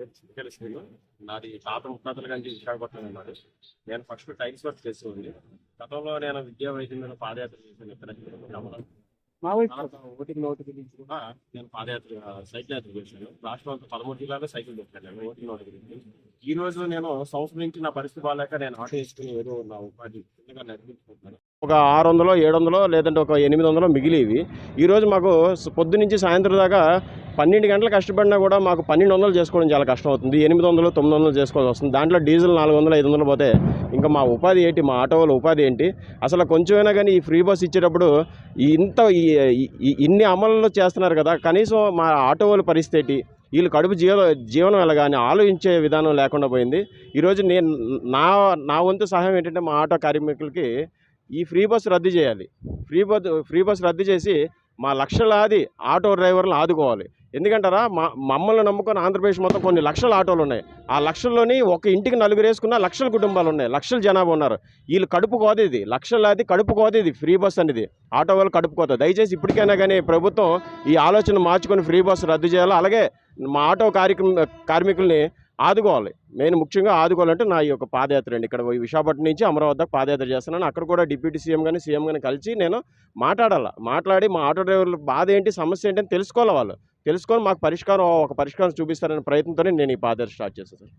ఇటుకల శ్రీను నాది తాత ముత్తాతల నుంచి విశాఖపట్నం అన్నమాట నేను ఫస్ట్ టైల్స్ వర్క్ చేసేవాడిని. గతంలో నేను విద్యా వైద్యం మీద పాదయాత్ర చేశాను నోటికి నుంచి కూడా. నేను పాదయాత్ర సైకిల్ యాత్ర చేశాను. రాష్ట్రం అంతా పదమూడు జిల్లాలో సైకిల్ ఓటికి నోటికి నుంచి. ఈ రోజు నేను సంవత్సరం నుంచి నా పరిస్థితి బాగాలేక నేను ఆటో వేసుకుని ఏదో నా ఉపాధి చిన్నగా నడిపించుకుంటున్నాను. ఒక ఆరు వందలో ఏడు వందలో లేదంటే ఒక ఎనిమిది వందలో మిగిలివి. ఈరోజు మాకు పొద్దు నుంచి సాయంత్రం దాకా పన్నెండు గంటలు కష్టపడినా కూడా మాకు పన్నెండు వందలు చేసుకోవడం చాలా కష్టం అవుతుంది ఎనిమిది వందలు తొమ్మిది వందలు చేసుకోవాల్సి వస్తుంది. దాంట్లో డీజిల్ నాలుగు వందలు ఐదు వందలు పోతే ఇంకా మా ఉపాధి ఏంటి? మా ఆటో వాళ్ళ ఉపాధి ఏంటి? అసలు కొంచెమైనా కానీ ఈ ఫ్రీ బస్ ఇచ్చేటప్పుడు ఇంత ఈ- ఇన్ని అమలు చేస్తున్నారు కదా కనీసం మా ఆటో వాళ్ళ పరిస్థితి ఏంటి? వీళ్ళు కడుపు జీవ జీవనం ఎలాగా ఆలోచించే విధానం లేకుండా పోయింది. ఈరోజు నేను నా నా వంతు సహాయం ఏంటంటే మా ఆటో కార్మికులకి ఈ ఫ్రీ బస్ రద్దు చేయాలి. ఫ్రీ బస్ ఫ్రీ బస్ రద్దు చేసి మా లక్షలాది ఆటో డ్రైవర్లను ఆదుకోవాలి. ఎందుకంటారా? మా మమ్మల్ని నమ్ముకొని ఆంధ్రప్రదేశ్ మొత్తం కొన్ని లక్షల ఆటోలు ఉన్నాయి. ఆ లక్షల్లోని ఒక ఇంటికి నలుగురు వేసుకున్న లక్షల కుటుంబాలు ఉన్నాయి. లక్షల జనాభా ఉన్నారు. వీళ్ళు కడుపు కోదేది ఇది. లక్షలాది కడుపు కోదేది ఇది. ఫ్రీ బస్ అనేది. ఆటో వాళ్ళు కడుపు కోత దయచేసి ఇప్పటికైనా కానీ ప్రభుత్వం ఈ ఆలోచన మార్చుకొని ఫ్రీ బస్ రద్దు చేయాలి? అలాగే మా ఆటో కార్యక్రమ కార్మికుల్ని ఆదుకోవాలి. నేను ముఖ్యంగా ఆదుకోవాలంటే నా యొక్క పాదయాత్ర అండి. ఇక్కడ విశాఖపట్నం నుంచి అమరావతి పాదయాత్ర చేస్తున్నాను. అక్కడ కూడా డిప్యూటీ సీఎం కానీ సీఎం కానీ కలిసి నేను మాట్లాడాలి? మాట్లాడి మా ఆటో డ్రైవర్ల బాధ ఏంటి? సమస్య ఏంటి? అని తెలుసుకోవాలి వాళ్ళు. తెలుసుకొని మాకు పరిష్కారం ఒక పరిష్కారం చూపిస్తారనే ప్రయత్నంతోనే నేను ఈ పాదయాత్ర స్టార్ట్ చేశాను సార్.